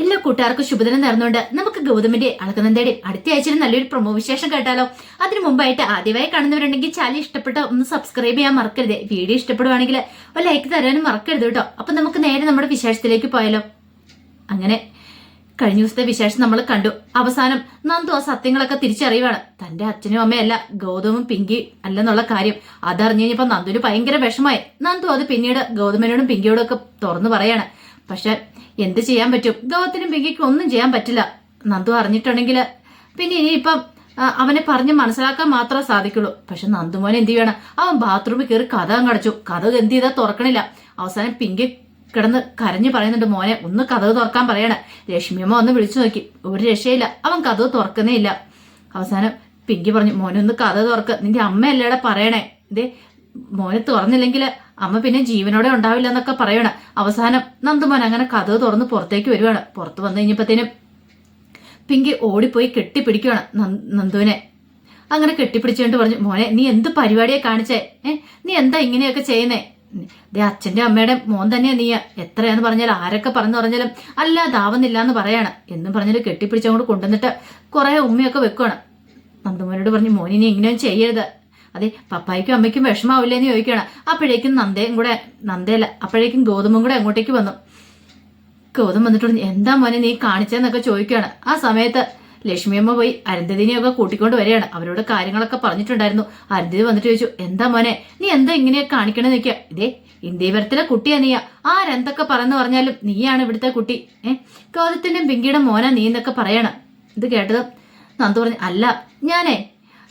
എല്ലാ കൂട്ടുകാർക്കും ശുഭദിനം നേർന്നുകൊണ്ട് നമുക്ക് ഗൗതമിന്റെ അളക്കുന്നതേടി അടുത്ത ആഴ്ചയിൽ നല്ലൊരു പ്രൊമോ വിശേഷം കേട്ടാലോ. അതിനു മുമ്പായിട്ട് ആദ്യമായി കാണുന്നവരുണ്ടെങ്കിൽ ചാനൽ ഇഷ്ടപ്പെട്ട ഒന്ന് സബ്സ്ക്രൈബ് ചെയ്യാൻ മറക്കരുത്. വീഡിയോ ഇഷ്ടപ്പെടുവാണെങ്കിൽ ഒരു ലൈക്ക് തരാനും മറക്കരുത് കേട്ടോ. അപ്പൊ നമുക്ക് നേരെ നമ്മുടെ വിശേഷത്തിലേക്ക് പോയാലോ. അങ്ങനെ കഴിഞ്ഞ ദിവസത്തെ വിശേഷം നമ്മൾ കണ്ടു. അവസാനം നന്ദു ആ സത്യങ്ങളൊക്കെ തിരിച്ചറിയുവാണ്. തന്റെ അച്ഛനും അമ്മയല്ല ഗൗതമും പിങ്കി അല്ലെന്നുള്ള കാര്യം അതറിഞ്ഞു കഴിഞ്ഞപ്പോ നന്ദുവിന് ഭയങ്കര വിഷമായി നന്ദു അത് പിന്നീട് ഗൗതമനോടും പിങ്കിയോടും ഒക്കെ തുറന്നു പറയാണ്. പക്ഷെ എന്ത് ചെയ്യാൻ പറ്റും? ഗൗതത്തിനും ബിഗിക്കും ഒന്നും ചെയ്യാൻ പറ്റില്ല. നന്ദു അറിഞ്ഞിട്ടുണ്ടെങ്കിൽ. പിന്നെ ഇനിയിപ്പം അവനെ പറഞ്ഞ് മനസ്സിലാക്കാൻ മാത്രമേ സാധിക്കുള്ളൂ. പക്ഷെ നന്ദുമോൻ എന്ത് ചെയ്യണം? അവൻ ബാത്റൂമിൽ കയറി കഥ കടച്ചു കഥ എന്ത് ചെയ്താൽ തുറക്കണില്ല. അവസാനം പിങ്കി കിടന്ന് കരഞ്ഞു പറയുന്നുണ്ട് മോനെ ഒന്ന് കഥവ് തുറക്കാൻ പറയണേ. രശ്മിയമ്മ ഒന്ന് വിളിച്ചു നോക്കി. ഒരു രക്ഷയില്ല. അവൻ കഥവ് തുറക്കുന്നേ ഇല്ല. അവസാനം പിങ്കി പറഞ്ഞു മോനെ ഒന്ന് കഥ തുറക്ക്. നിന്റെ അമ്മയല്ലേടെ പറയണേ? ഇതേ മോനെ തുറന്നില്ലെങ്കിൽ അമ്മ പിന്നെ ജീവനോടെ ഉണ്ടാവില്ല എന്നൊക്കെ പറയണ. അവസാനം നന്ദുമോൻ അങ്ങനെ കഥ തുറന്ന് പുറത്തേക്ക് വരുവാണ്. പുറത്ത് വന്നു കഴിഞ്ഞപ്പോഴത്തേനും പിങ്കി ഓടിപ്പോയി കെട്ടിപ്പിടിക്കുകയാണ് നന്ദ- നന്ദുവിനെ. അങ്ങനെ കെട്ടിപ്പിടിച്ചുകൊണ്ട് പറഞ്ഞു മോനെ നീ എന്ത് പരിപാടിയെ കാണിച്ചേ? ഏ? നീ എന്താ ഇങ്ങനെയൊക്കെ ചെയ്യുന്നേ? ദേ അച്ഛന്റെ അമ്മയുടെ മോൻ തന്നെയാ നീ എത്രയാന്ന് പറഞ്ഞാൽ ആരൊക്കെ പറഞ്ഞു പറഞ്ഞാലും അല്ല ദാവുന്നില്ല എന്ന് പറയാണ്. എന്നും പറഞ്ഞാൽ കെട്ടിപ്പിടിച്ചങ്ങോട്ട് കൊണ്ടുവന്നിട്ട് കുറെ ഉമ്മയൊക്കെ വെക്കുവാണ്. നന്ദുമോനോട് പറഞ്ഞു മോനിനി ഇങ്ങനെയൊന്നും ചെയ്യരുത്. അതെ പപ്പായ്ക്കും അമ്മയ്ക്കും വിഷമാവില്ലേ എന്ന് ചോദിക്കുകയാണ്. അപ്പോഴേക്കും നന്ദയും കൂടെ നന്ദയല്ല അപ്പോഴേക്കും ഗോതമ്പും കൂടെ അങ്ങോട്ടേക്ക് വന്നു. ഗോതമ്പ് വന്നിട്ട് എന്താ മോനെ നീ കാണിച്ചെന്നൊക്കെ ചോദിക്കുകയാണ്. ആ സമയത്ത് ലക്ഷ്മിയമ്മ പോയി അരുന്ധതിനെയൊക്കെ കൂട്ടിക്കൊണ്ട് വരികയാണ്. അവരോട് കാര്യങ്ങളൊക്കെ പറഞ്ഞിട്ടുണ്ടായിരുന്നു. അരുന്ധതി വന്നിട്ട് ചോദിച്ചു എന്താ മോനെ നീ എന്താ ഇങ്ങനെയൊക്കെ കാണിക്കണമെന്ന് നിൽക്കുക ഇതേ ഇന്ത്യവരത്തിലെ കുട്ടിയാ നീയാ. ആരെന്തൊക്കെ പറഞ്ഞു പറഞ്ഞാലും നീയാണ് ഇവിടുത്തെ കുട്ടി. ഏ ഗൗതത്തിന്റെയും പിങ്കിയുടെ മോനാ നീ എന്നൊക്കെ പറയണം. ഇത് കേട്ടത് നന്ദു പറഞ്ഞു അല്ല ഞാനേ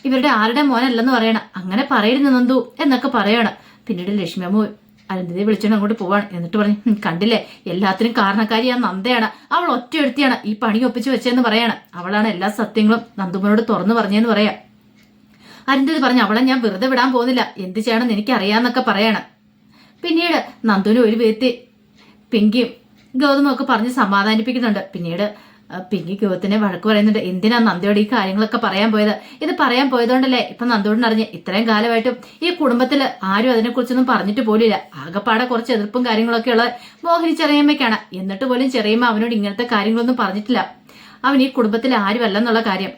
ഇവരുടെ ആരുടെ മോനല്ലെന്ന് പറയണം. അങ്ങനെ പറയരുത് നന്ദു എന്നൊക്കെ പറയണം. പിന്നീട് ലക്ഷ്മി അമ്മ അനന്തിനെ വിളിച്ചോണ്ട് അങ്ങോട്ട് പോവാണ്. എന്നിട്ട് പറഞ്ഞു കണ്ടില്ലേ? എല്ലാത്തിനും കാരണക്കാരി നന്ദയാണ്. അവൾ ഒറ്റ എടുത്തിയാണ് ഈ പണി ഒപ്പിച്ചു വെച്ചതെന്ന് പറയാണ്. അവളാണ് എല്ലാ സത്യങ്ങളും നന്ദുമനോട് തുറന്നു പറഞ്ഞതെന്ന് പറയാം. അരുന്ധതി പറഞ്ഞു അവളെ ഞാൻ വെറുതെ വിടാൻ പോകുന്നില്ല. എന്ത് ചെയ്യണമെന്ന് എനിക്കറിയാന്നൊക്കെ പറയാണ്. പിന്നീട് നന്ദുവിന് ഒരു വീത്തി പിങ്കിയും ഗൗതമും ഒക്കെ പറഞ്ഞ് സമാധാനിപ്പിക്കുന്നുണ്ട്. പിന്നീട് പിങ്കി ഗോത്തിനെ വഴക്ക് പറയുന്നുണ്ട്. എന്തിനാ നന്ദിയോട് ഈ കാര്യങ്ങളൊക്കെ പറയാൻ പോയത്? ഇത് പറയാൻ പോയതുകൊണ്ടല്ലേ ഇപ്പൊ നന്ദോടിന് അറിഞ്ഞ് ഇത്രയും കാലമായിട്ടും ഈ കുടുംബത്തിൽ ആരും അതിനെക്കുറിച്ചൊന്നും പറഞ്ഞിട്ട് പോലില്ല. ആകപ്പാടെ കുറച്ച് എതിർപ്പും കാര്യങ്ങളൊക്കെ ഉള്ളത് മോഹിനി ചെറിയമ്മയ്ക്കാണ് എന്നിട്ട് പോലും ചെറിയമ്മ അവനോട് ഇങ്ങനത്തെ കാര്യങ്ങളൊന്നും പറഞ്ഞിട്ടില്ല. അവൻ ഈ കുടുംബത്തിൽ ആരുമല്ല എന്നുള്ള കാര്യം.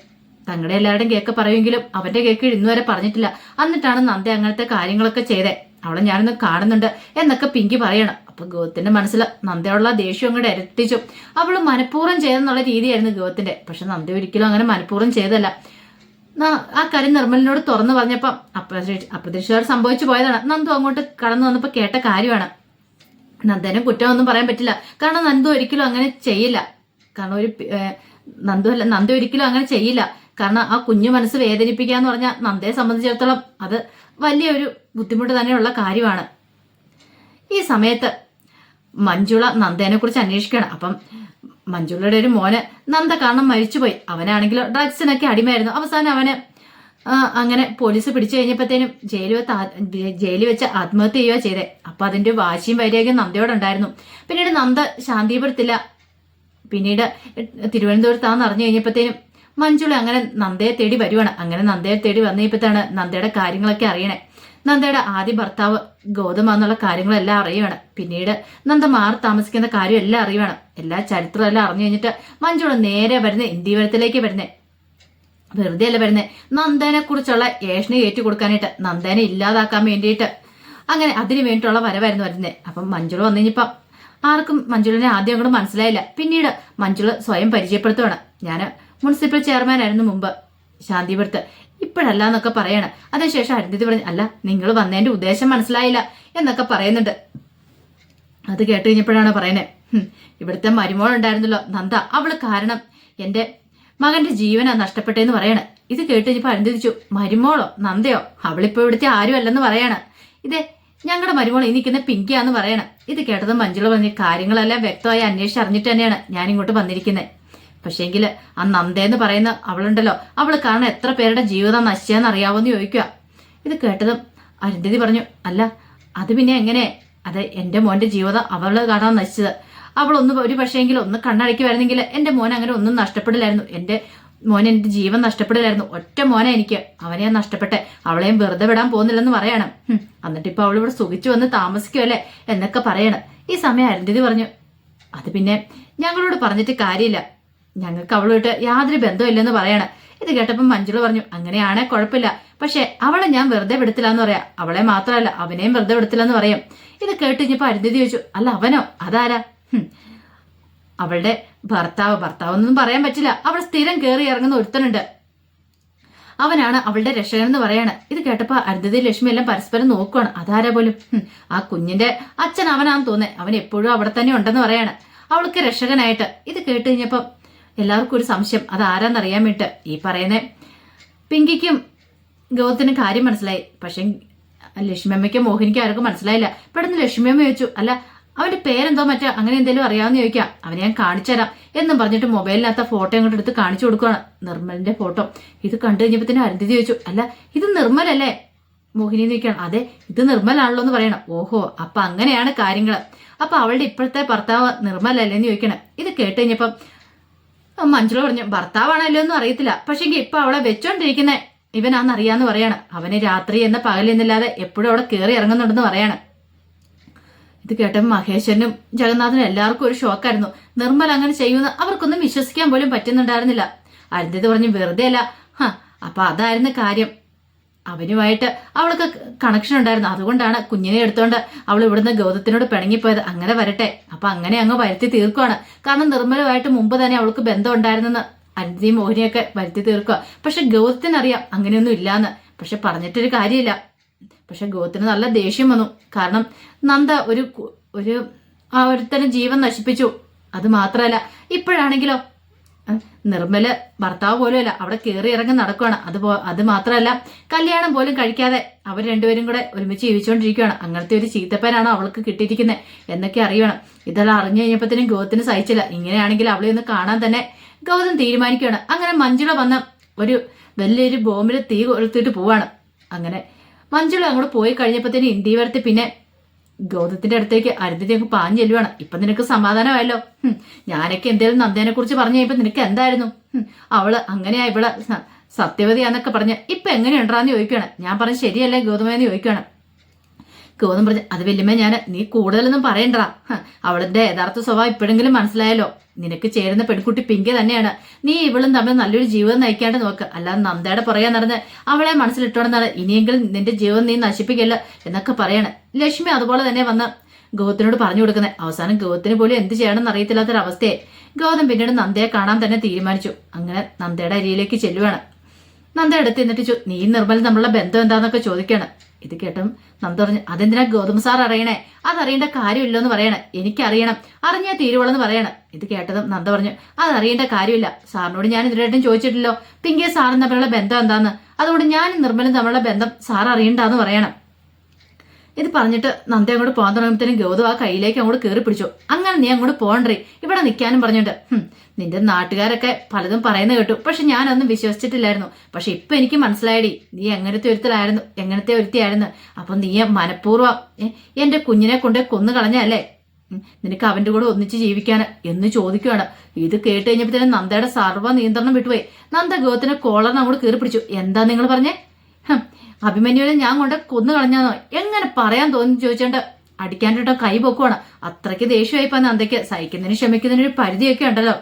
തങ്ങളുടെ എല്ലാവരുടെയും കേക്ക് പറയുമെങ്കിലും അവന്റെ കേക്ക് ഇന്നുവരെ പറഞ്ഞിട്ടില്ല. എന്നിട്ടാണ് നന്ദി അങ്ങനത്തെ കാര്യങ്ങളൊക്കെ ചെയ്തേ. അവളെ ഞാനൊന്ന് കാണുന്നുണ്ട് എന്നൊക്കെ പിങ്കി പറയണം. അപ്പൊ ഗോത്തിന്റെ മനസ്സിൽ നന്ദയുള്ള ദേഷ്യം അങ്ങോട്ട് ഇരട്ടിച്ചു. അവൾ മനഃപൂർവം ചെയ്തെന്നുള്ള രീതിയായിരുന്നു ഗോത്തിന്റെ പക്ഷെ നന്ദ ഒരിക്കലും അങ്ങനെ മനഃപൂർവം ചെയ്തല്ല ആ കരി നിർമ്മലിനോട് തുറന്നു പറഞ്ഞപ്പം അപ്രതീക്ഷ അപ്രതീക്ഷിതമായിട്ട് സംഭവിച്ചു പോയതാണ്. നന്ദു അങ്ങോട്ട് കടന്നു വന്നപ്പോൾ കേട്ട കാര്യമാണ്. നന്ദനും കുറ്റമൊന്നും പറയാൻ പറ്റില്ല. കാരണം നന്ദു ഒരിക്കലും അങ്ങനെ ചെയ്യില്ല. കാരണം ഒരു നന്ദു അല്ല നന്ദു ഒരിക്കലും അങ്ങനെ ചെയ്യില്ല. കാരണം ആ കുഞ്ഞു മനസ്സ് വേദനിപ്പിക്കുക എന്ന് പറഞ്ഞാൽ നന്ദയെ സംബന്ധിച്ചിടത്തോളം അത് വലിയൊരു ബുദ്ധിമുട്ട് തന്നെയുള്ള കാര്യമാണ്. ഈ സമയത്ത് മഞ്ജുള നന്ദേനെ കുറിച്ച് അന്വേഷിക്കുകയാണ്. അപ്പം മഞ്ജുളയുടെ ഒരു മോന് നന്ദ കാരണം മരിച്ചുപോയി. അവനാണെങ്കിൽ ഡ്രഗ്സിനൊക്കെ അടിമയായിരുന്നു. അവസാനം അവന് അങ്ങനെ പോലീസ് പിടിച്ചു കഴിഞ്ഞപ്പോഴത്തേനും ജയിലിൽ വെച്ച് ജയിലിൽ വെച്ച് ആത്മഹത്യ ചെയ്യുക ചെയ്തേ. അപ്പൊ അതിന്റെ വാശിയും വൈരാഗ്യം നന്ദയോടുണ്ടായിരുന്നു പിന്നീട് നന്ദ ശാന്തിപുരത്തില്ല. പിന്നീട് തിരുവനന്തപുരത്താന്ന് അറിഞ്ഞു കഴിഞ്ഞപ്പോഴത്തേനും മഞ്ജുള അങ്ങനെ നന്ദയെ തേടി വരുവാണ്. അങ്ങനെ നന്ദയെ തേടി വന്നപ്പോഴത്താണ് നന്ദയുടെ കാര്യങ്ങളൊക്കെ അറിയണേ. നന്ദയുടെ ആദ്യ ഭർത്താവ് ഗൗതമ എന്നുള്ള കാര്യങ്ങളെല്ലാം അറിയുവാണ്. പിന്നീട് നന്ദ മാറി താമസിക്കുന്ന കാര്യം എല്ലാം അറിയുവാണ്. എല്ലാ ചരിത്രവും എല്ലാം അറിഞ്ഞു കഴിഞ്ഞിട്ട് മഞ്ജുള നേരെ വരുന്ന ഇന്ത്യവരത്തിലേക്ക് വരുന്നേ. വെറുതെ അല്ല വരുന്നേ. നന്ദനെ കുറിച്ചുള്ള ഏഷണി ഏറ്റു കൊടുക്കാനായിട്ട് നന്ദനെ ഇല്ലാതാക്കാൻ വേണ്ടിയിട്ട്. അങ്ങനെ അതിന് വേണ്ടിയിട്ടുള്ള വരവായിരുന്നു വരുന്നത് അപ്പം മഞ്ജുള വന്നു കഴിഞ്ഞപ്പം ആർക്കും മഞ്ജുളിനെ ആദ്യം അങ്ങോട്ട് മനസ്സിലായില്ല. പിന്നീട് മഞ്ജുള സ്വയം പരിചയപ്പെടുത്തുവാണ്. ഞാൻ മുനിസിപ്പൽ ചെയർമാൻ ആയിരുന്നു മുമ്പ്. ശാന്തിപുരത്ത്. ഇപ്പോഴല്ല എന്നൊക്കെ പറയാണ്. അതിനുശേഷം അരുന്ധതി പറഞ്ഞു അല്ല നിങ്ങൾ വന്നതിന്റെ ഉദ്ദേശം മനസ്സിലായില്ല എന്നൊക്കെ പറയുന്നുണ്ട്. അത് കേട്ട് കഴിഞ്ഞപ്പോഴാണ് പറയുന്നത് "ഹും, ഇവിടുത്തെ മരുമോൾ ഉണ്ടായിരുന്നല്ലോ നന്ദ അവൾ കാരണം എന്റെ മകന്റെ ജീവനാ നഷ്ടപ്പെട്ടെന്ന് പറയാണ്. ഇത് കേട്ട് കഴിഞ്ഞപ്പോ അരുന്ധിച്ചു മരുമോളോ നന്ദയോ? അവളിപ്പോ ഇവിടുത്തെ ആരും അല്ലെന്ന് പറയാണ്. ഇതേ ഞങ്ങളുടെ മരുമോൾ ഈ നിൽക്കുന്ന പിങ്കിയാന്ന് പറയണം. ഇത് കേട്ടത് മഞ്ജുള പറഞ്ഞ് കാര്യങ്ങളെല്ലാം വ്യക്തമായി അന്വേഷിച്ച് അറിഞ്ഞിട്ട് തന്നെയാണ് ഞാൻ ഇങ്ങോട്ട് വന്നിരിക്കുന്നത് പക്ഷേങ്കിൽ ആ നന്ദേന്ന് പറയുന്ന അവളുണ്ടല്ലോ. അവൾ കാരണം എത്ര പേരുടെ ജീവിതം നശിച്ചെന്ന് അറിയാവോന്ന് ചോദിക്കുക ഇത് കേട്ടതും അരുന്ധതി പറഞ്ഞു അല്ല അത് പിന്നെ എങ്ങനെ? അത് എന്റെ മോന്റെ ജീവിതം അവൾ കാണാൻ നശിച്ചത്. അവളൊന്ന് ഒരു പക്ഷേങ്കിൽ ഒന്ന് വരുന്നെങ്കിൽ എന്റെ മോൻ അങ്ങനെ ഒന്നും നഷ്ടപ്പെടില്ലായിരുന്നു. എന്റെ മോൻ എന്റെ ജീവൻ നഷ്ടപ്പെടില്ലായിരുന്നു. ഒറ്റ മോനെ എനിക്ക്. അവനെ നഷ്ടപ്പെട്ടെ. അവളെയും വെറുതെ വിടാൻ പോകുന്നില്ലെന്ന് പറയണം. എന്നിട്ട് ഇപ്പൊ അവൾ സുഖിച്ചു വന്ന് താമസിക്കുമല്ലേ എന്നൊക്കെ പറയണം. ഈ സമയം അരുന്ധതി പറഞ്ഞു അത് പിന്നെ ഞങ്ങളോട് പറഞ്ഞിട്ട് കാര്യമില്ല. ഞങ്ങൾക്ക് അവളുമായിട്ട് യാതൊരു ബന്ധമില്ലെന്ന് പറയണം. ഇത് കേട്ടപ്പം മഞ്ജുള പറഞ്ഞു അങ്ങനെയാണേ കുഴപ്പമില്ല. പക്ഷെ അവളെ ഞാൻ വെറുതെ വിടത്തില്ല എന്ന് പറയാം. അവളെ മാത്രമല്ല അവനെയും വെറുതെ വിടത്തില്ല എന്ന് പറയും. ഇത് കേട്ട് കഴിഞ്ഞപ്പോൾ അരുന്ധതി ചോദിച്ചു അല്ല അവനോ? അതാരാ? അവളുടെ ഭർത്താവ് ഭർത്താവ് ഒന്നും പറയാൻ പറ്റില്ല. അവൾ സ്ഥിരം കയറി ഇറങ്ങുന്ന ഒരുത്തനുണ്ട്. അവനാണ് അവളുടെ രക്ഷകൻ എന്ന് പറയാണ്. ഇത് കേട്ടപ്പോ അരുന്ധതി ലക്ഷ്മി എല്ലാം പരസ്പരം നോക്കുവാണ്. അതാരാ പോലും? ആ കുഞ്ഞിന്റെ അച്ഛൻ അവനാന്ന് തോന്നേ അവൻ എപ്പോഴും അവിടെ തന്നെ ഉണ്ടെന്ന് പറയാണ്. അവൾക്ക് രക്ഷകനായിട്ട്. ഇത് കേട്ട് കഴിഞ്ഞപ്പോ എല്ലാവർക്കും ഒരു സംശയം. അത് ആരാന്നറിയാൻ വേണ്ടിട്ട് ഈ പറയുന്ന. പിങ്കിക്കും ഗൗതത്തിനും കാര്യം മനസ്സിലായി. പക്ഷെ ലക്ഷ്മിയമ്മയ്ക്കും മോഹിനിക്കും ആർക്കും മനസ്സിലായില്ല. പെട്ടെന്ന് ലക്ഷ്മി ലക്ഷ്മിയമ്മ ചോദിച്ചു അല്ല അവന്റെ പേരെന്തോ മറ്റോ അങ്ങനെ എന്തെങ്കിലും അറിയാമെന്ന് ചോദിക്കാം. അവനെ ഞാൻ കാണിച്ചു തരാം. എന്നും പറഞ്ഞിട്ട് മൊബൈലിനകത്ത ഫോട്ടോ അങ്ങോട്ട് എടുത്ത് കാണിച്ചു കൊടുക്കുകയാണ് നിർമ്മലിന്റെ ഫോട്ടോ. ഇത് കണ്ടു കഴിഞ്ഞപ്പോ തന്നെ അരുന്ധതി ചോദിച്ചു അല്ല ഇത് നിർമ്മലല്ലേ? മോഹിനി നോക്കിയാണ് അതെ ഇത് നിർമ്മലാണല്ലോ എന്ന് പറയണം. ഓഹോ അപ്പൊ അങ്ങനെയാണ് കാര്യങ്ങൾ അപ്പൊ അവളുടെ ഇപ്പോഴത്തെ ഭർത്താവ് നിർമ്മലല്ലേ എന്ന് ചോദിക്കണം ഇത് കേട്ട് കഴിഞ്ഞപ്പം മഞ്ജുള പറഞ്ഞു ഭർത്താവാണല്ലോ ഒന്നും അറിയത്തില്ല. പക്ഷെ ഇപ്പൊ അവളെ വെച്ചോണ്ടിരിക്കുന്ന. ഇവനാന്നറിയാന്ന് പറയാണ്. അവന് രാത്രി എന്ന പകലെന്നില്ലാതെ എപ്പോഴും അവിടെ കയറി ഇറങ്ങുന്നുണ്ടെന്ന് പറയാണ്. ഇത് കേട്ടപ്പോൾ മഹേശ്വരനും ജഗന്നാഥനും എല്ലാവർക്കും ഒരു ഷോക്കായിരുന്നു. നിർമ്മൽ അങ്ങനെ ചെയ്യുമെന്ന് അവർക്കൊന്നും വിശ്വസിക്കാൻ പോലും പറ്റുന്നുണ്ടായിരുന്നില്ല. അരുന്ധതി പറഞ്ഞു വെറുതെ അല്ല ഹ അപ്പൊ അതായിരുന്നു കാര്യം. അവനുമായിട്ട് അവൾക്ക് കണക്ഷൻ ഉണ്ടായിരുന്നു. അതുകൊണ്ടാണ് കുഞ്ഞിനെ എടുത്തോണ്ട് അവൾ ഇവിടുന്ന് ഗൗതത്തിനോട് പിണങ്ങിപ്പോയത്. അങ്ങനെ വരട്ടെ. അപ്പൊ അങ്ങനെ അങ്ങ് വരുത്തി തീർക്കുവാണ്. കാരണം നിർമ്മലമായിട്ട് മുമ്പ് തന്നെ അവൾക്ക് ബന്ധം ഉണ്ടായിരുന്നെന്ന് അനിതി മോഹിനിയൊക്കെ വരുത്തി തീർക്കുക പക്ഷെ ഗൗതത്തിനറിയാം അങ്ങനെയൊന്നും ഇല്ലാന്ന്. പക്ഷെ പറഞ്ഞിട്ടൊരു കാര്യമില്ല. പക്ഷെ ഗൗതത്തിന് നല്ല ദേഷ്യം വന്നു. കാരണം നന്ദ ഒരു ഒരു ആ ഒരുത്തരം ജീവൻ നശിപ്പിച്ചു. അത് മാത്രമല്ല ഇപ്പോഴാണെങ്കിലോ നിർമ്മൽ ഭർത്താവ് പോലും അല്ല. അവിടെ കയറി ഇറങ്ങി നടക്കുകയാണ് അത് അത് മാത്രമല്ല കല്യാണം പോലും കഴിക്കാതെ അവർ രണ്ടുപേരും കൂടെ ഒരുമിച്ച് ജീവിച്ചുകൊണ്ടിരിക്കുകയാണ് അങ്ങനത്തെ ഒരു ചീത്തപ്പനാണ് അവൾക്ക് കിട്ടിയിരിക്കുന്നത് എന്നൊക്കെ അറിയണം. ഇതെല്ലാം അറിഞ്ഞു കഴിഞ്ഞപ്പോഴത്തേനും ഗൗതത്തിന് സഹിച്ചില്ല. ഇങ്ങനെയാണെങ്കിൽ അവളെ ഒന്ന് കാണാൻ തന്നെ ഗൗതം തീരുമാനിക്കുകയാണ്. അങ്ങനെ മഞ്ജുള വന്ന ഒരു വലിയൊരു ബോംബിൽ തീ കൊളുത്തിട്ട് പോവാണ്. അങ്ങനെ മഞ്ജുള അങ്ങോട്ട് പോയി കഴിഞ്ഞപ്പോഴത്തേനും ഇന്ത്യവരത്ത് പിന്നെ ഗൗതത്തിന്റെ അടുത്തേക്ക് അരുന്ധതി അങ്ങ് പാഞ്ഞു ചെല്ലുവാണ്. ഇപ്പൊ നിനക്ക് സമാധാനമായല്ലോ. ഞാനൊക്കെ എന്തേലും നന്ദേനെ കുറിച്ച് പറഞ്ഞു ഇപ്പൊ നിനക്ക് എന്തായിരുന്നു? അവൾ അങ്ങനെയാ ഇവൾ സത്യവതിയാന്നൊക്കെ പറഞ്ഞ് ഇപ്പൊ എങ്ങനെയുണ്ടാന്ന് ചോദിക്കുകയാണ് ഞാൻ പറഞ്ഞ ശരിയല്ലേ ഗൗതമെന്ന് ചോദിക്കുകയാണ് ഗൗതം പറഞ്ഞു അത് വല്യമ്മ ഞാൻ നീ കൂടുതലൊന്നും പറയണ്ടാ അവളുടെ യഥാർത്ഥ സ്വഭാവം ഇപ്പോഴെങ്കിലും മനസ്സിലായല്ലോ. നിനക്ക് ചേരുന്ന പെൺകുട്ടി പിങ്ക് തന്നെയാണ്. നീ ഇവളും തമ്മിൽ നല്ലൊരു ജീവിതം നയിക്കാണ്ട് നോക്ക്. അല്ലാതെ നന്ദയുടെ പുറകെ നടന്ന് അവളെ മനസ്സിലിട്ടോണെന്നാണ് ഇനിയെങ്കിലും നിന്റെ ജീവിതം നീ നശിപ്പിക്കല്ല? എന്നൊക്കെ പറയാണ്. ലക്ഷ്മി അതുപോലെ തന്നെ വന്ന് ഗൗതത്തിനോട് പറഞ്ഞു കൊടുക്കുന്നത് അവസാനം ഗൗതത്തിന് പോലും എന്ത് ചെയ്യണമെന്ന് അറിയത്തില്ലാത്തൊരവസ്ഥയെ ഗൗതം പിന്നീട് നന്ദയെ കാണാൻ തന്നെ തീരുമാനിച്ചു. അങ്ങനെ നന്ദയുടെ അരിയിലേക്ക് ചെല്ലുവാണ്. നന്ദ എടുത്ത് എന്നിട്ട് നീ നിർമ്മൽ നമ്മളുടെ ബന്ധം എന്താന്നൊക്കെ ചോദിക്കാണ്. ഇത് കേട്ടും നന്ദ പറഞ്ഞു അതെന്തിനാ ഗൗതം സാർ അറിയണേ? അതറിയേണ്ട കാര്യമില്ലെന്ന് പറയണേ. എനിക്കറിയണം. അറിഞ്ഞാൽ തീരുവളെന്ന് പറയണം. ഇത് കേട്ടതും നന്ദ പറഞ്ഞു അതറിയേണ്ട കാര്യമില്ല. സാറിനോട് ഞാൻ ഇതിനായിട്ടും ചോദിച്ചിട്ടില്ലോ. പിങ്കിയ സാറും തമ്മിലുള്ള ബന്ധം എന്താന്ന്? അതുകൊണ്ട് ഞാനും നിർമ്മലും തമ്മിലുള്ള ബന്ധം സാർ അറിയണ്ടെന്ന് പറയണം. ഇത് പറഞ്ഞിട്ട് നന്ദി അങ്ങോട്ട് പോകാൻ തുടങ്ങുമ്പോഴത്തേനും ഗൗതം ആ കയ്യിലേക്ക് അങ്ങോട്ട് കയറി പിടിച്ചു. അങ്ങനെ നീ അങ്ങോട്ട് പോകണ്ടേ? ഇവിടെ നിൽക്കാനും പറഞ്ഞിട്ട്. നിന്റെ നാട്ടുകാരൊക്കെ പലതും പറയുന്നത് കേട്ടു. പക്ഷെ ഞാനൊന്നും വിശ്വസിച്ചിട്ടില്ലായിരുന്നു. പക്ഷെ ഇപ്പൊ എനിക്ക് മനസ്സിലായടി. നീ എങ്ങനത്തെ ഒരുത്തലായിരുന്നു? എങ്ങനത്തെ ഒരുത്തിയായിരുന്നു? അപ്പൊ നീ മനഃപൂർവം എന്റെ കുഞ്ഞിനെ കൊണ്ട് കൊന്നു കളഞ്ഞല്ലേ നിനക്ക് അവന്റെ കൂടെ ഒന്നിച്ച് ജീവിക്കാൻ എന്ന് ചോദിക്കുകയാണ്. ഇത് കേട്ട് കഴിഞ്ഞപ്പോഴത്തേനും നന്ദയുടെ സർവ നിയന്ത്രണം വിട്ടുപോയി. നന്ദ ഗോത്തിന്റെ കോളറിന് അങ്ങോട്ട് കീറി പിടിച്ചു. എന്താ നിങ്ങൾ പറഞ്ഞേ? അഭിമന്യുവിനെ ഞാൻ കൊണ്ട് കൊന്നു കളഞ്ഞാന്നോ? എങ്ങനെ പറയാൻ തോന്നി ചോദിച്ചോണ്ട് അടിക്കാനായിട്ടോ കൈ പൊക്കുവാണ്. അത്രയ്ക്ക് ദേഷ്യമായിപ്പോ നന്ദയ്ക്ക് സഹിക്കുന്നതിന് ക്ഷമിക്കുന്നതിന് ഒരു പരിധിയൊക്കെ ഉണ്ടല്ലോ.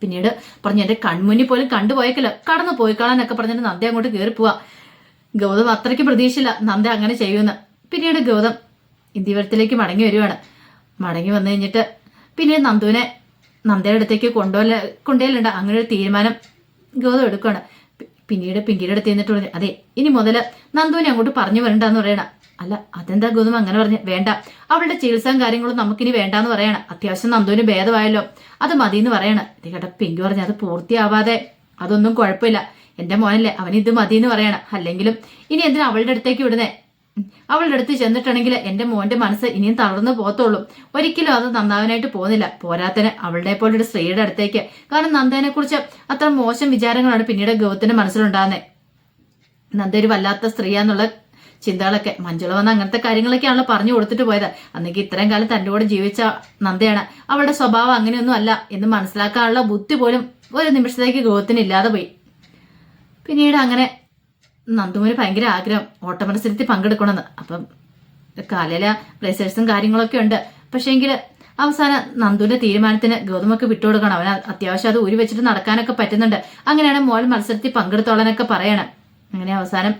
പിന്നീട് പറഞ്ഞു എന്റെ കൺമുന്നിൽ പോലും കണ്ടുപോയേക്കല്ലോ. കടന്നു പോയിക്കളാനൊക്കെ പറഞ്ഞിട്ട് നന്ദ അങ്ങോട്ട് കയറി പോവാ. ഗൗതം അത്രയ്ക്ക് പ്രതീക്ഷയില്ല നന്ദ അങ്ങനെ ചെയ്യുമെന്ന്. പിന്നീട് ഗൗതം ഇന്ത്യവരത്തിലേക്ക് മടങ്ങി വരുവാണ്. മടങ്ങി വന്നു കഴിഞ്ഞിട്ട് പിന്നീട് നന്ദുവിനെ നന്ദയുടെ അടുത്തേക്ക് കൊണ്ടുപോല കൊണ്ടുപോലുണ്ട് അങ്ങനെ ഒരു തീരുമാനം ഗൗതം എടുക്കുകയാണ് പിന്നീട് പിങ്കിയുടെ അടുത്ത് ചെന്നിട്ട് പറഞ്ഞു അതെ ഇനി മുതൽ നന്ദുവിനെ അങ്ങോട്ട് പറഞ്ഞു വരണ്ടെന്ന് പറയണം. അല്ല അതെന്താ ഗൗതം അങ്ങനെ പറഞ്ഞു? വേണ്ട അവളുടെ ചികിത്സയും കാര്യങ്ങളും നമുക്കിനി വേണ്ടാന്ന് പറയണം. അത്യാവശ്യം നന്ദുവിന് ഭേദമായല്ലോ. അത് മതി എന്ന് പറയണം. ഇത് കേട്ട പിങ്കി പറഞ്ഞു അത് പൂർത്തിയാവാതെ അതൊന്നും കുഴപ്പമില്ല. എന്റെ മോനല്ലേ അവൻ ഇത് മതി എന്ന് പറയണം. അല്ലെങ്കിലും ഇനി എന്തിനാ അവളുടെ അടുത്തേക്ക് വിടുന്നേ. അവളുടെ അടുത്ത് ചെന്നിട്ടുണ്ടെങ്കിൽ എന്റെ മോന്റെ മനസ്സ് ഇനിയും തളർന്നു പോകത്തുള്ളൂ. ഒരിക്കലും അത് നന്ദാവിനായിട്ട് പോകുന്നില്ല. പോരാത്തന് അവളുടെ പോലൊരു സ്ത്രീയുടെ അടുത്തേക്ക്. കാരണം നന്ദനെ കുറിച്ച് അത്ര മോശം വിചാരങ്ങളാണ് പിന്നീട് ഗൗതത്തിന്റെ മനസ്സിലുണ്ടാകുന്നത്. നന്ദ ഒരു വല്ലാത്ത സ്ത്രീയാന്നുള്ള ചിന്തകളൊക്കെ. മഞ്ജുള വന്ന അങ്ങനത്തെ കാര്യങ്ങളൊക്കെയാണല്ലോ പറഞ്ഞു കൊടുത്തിട്ട് പോയത്. അന്നെങ്കിൽ ഇത്രയും കാലം തന്റെ കൂടെ ജീവിച്ച നന്ദയാണ്. അവളുടെ സ്വഭാവം അങ്ങനെയൊന്നും അല്ല എന്ന് മനസ്സിലാക്കാനുള്ള ബുദ്ധി പോലും ഒരു നിമിഷത്തേക്ക് ഗൗതത്തിന് ഇല്ലാതെ പോയി. പിന്നീട് അങ്ങനെ നന്ദുവിന് ഭയങ്കര ആഗ്രഹം. ഓട്ട മത്സരത്തിൽ പങ്കെടുക്കണമെന്ന്. അപ്പം കാലയില പ്ലേസേഴ്സും കാര്യങ്ങളൊക്കെ ഉണ്ട്. പക്ഷേങ്കിൽ അവസാനം നന്ദുവിന്റെ തീരുമാനത്തിന് ഗൗതമൊക്കെ വിട്ടുകൊടുക്കണം. അവൻ അത്യാവശ്യം അത് ഊരി വെച്ചിട്ട് നടക്കാനൊക്കെ പറ്റുന്നുണ്ട്. അങ്ങനെയാണ് മോൻ മത്സരത്തിൽ പങ്കെടുത്തോളാനൊക്കെ പറയണം. അങ്ങനെ അവസാനം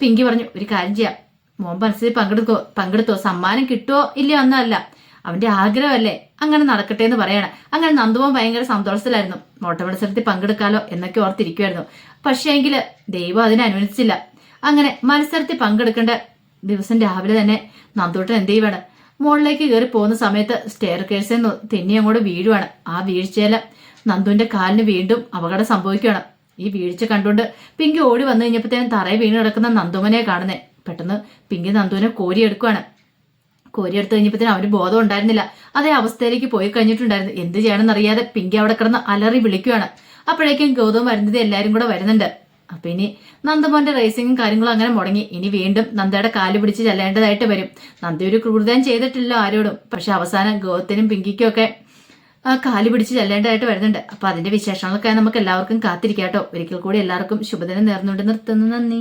പിങ്കി പറഞ്ഞു ഒരു കാര്യം ചെയ്യാം. മോൻ മത്സരത്തിൽ പങ്കെടുക്കോ? പങ്കെടുത്തോ? സമ്മാനം കിട്ടുമോ ഇല്ലയോ? എന്നല്ല അവന്റെ ആഗ്രഹമല്ലേ? അങ്ങനെ നടക്കട്ടെ എന്ന് പറയണം. അങ്ങനെ നന്ദുവൻ ഭയങ്കര സന്തോഷത്തിലായിരുന്നു. ഓട്ടമത്സരത്തിൽ പങ്കെടുക്കാലോ എന്നൊക്കെ ഓർത്തിരിക്കുമായിരുന്നു പക്ഷേ എങ്കിൽ ദൈവം അതിനെ അനുവദിച്ചില്ല. അങ്ങനെ മത്സരത്തിൽ പങ്കെടുക്കേണ്ട ദിവസം രാവിലെ തന്നെ നന്ദൂട്ടൻ എന്ത് ചെയ്യുവാണ്? മുകളിലേക്ക് കയറി പോകുന്ന സമയത്ത് സ്റ്റെയർ കേഴ്സിൽ തെന്നി അങ്ങോട്ട് വീഴുവാണ്. ആ വീഴ്ചയിൽ നന്ദുവിന്റെ കാലിന് വീണ്ടും അപകടം സംഭവിക്കുകയാണ്. ഈ വീഴ്ച കണ്ടുകൊണ്ട് പിങ്കി ഓടി വന്നു കഴിഞ്ഞപ്പോഴത്തേനും തറയെ വീണ് കിടക്കുന്ന നന്ദുമനെ കാണുന്നേ. പെട്ടെന്ന് പിങ്കി നന്ദുവിനെ കോരിയെടുക്കുവാണ് എടുത്തു കഴിഞ്ഞപ്പോഴത്തേനും അവന് ബോധം ഉണ്ടായിരുന്നില്ല. അതേ അവസ്ഥയിലേക്ക് പോയി കഴിഞ്ഞിട്ടുണ്ടായിരുന്നു. എന്ത് ചെയ്യണമെന്ന് അറിയാതെ പിങ്കി അവിടെ കിടന്ന് അലറി വിളിക്കുകയാണ് അപ്പോഴേക്കും ഗൗതം വരുന്നത് എല്ലാവരും കൂടെ വരുന്നുണ്ട്. അപ്പൊ ഇനി നന്ദമോന്റെ റേസിങ്ങും കാര്യങ്ങളും അങ്ങനെ മുടങ്ങി. ഇനി വീണ്ടും നന്ദയുടെ കാൽ പിടിച്ച് ചെല്ലേണ്ടതായിട്ട് വരും. നന്ദി ഒരു ക്രൂരതയും ചെയ്തിട്ടില്ല ആരോടും. പക്ഷെ അവസാനം ഗൗതത്തിനും പിങ്കിക്കും ഒക്കെ കാൽ പിടിച്ച് ചെല്ലേണ്ടതായിട്ട് വരുന്നുണ്ട്. അപ്പൊ അതിന്റെ വിശേഷങ്ങളൊക്കെ നമുക്ക് എല്ലാവർക്കും കാത്തിരിക്കാട്ടോ ഒരിക്കൽ കൂടി എല്ലാവർക്കും ശുഭദിനം നേർന്നുകൊണ്ട് നിർത്തുന്നു. നന്ദി.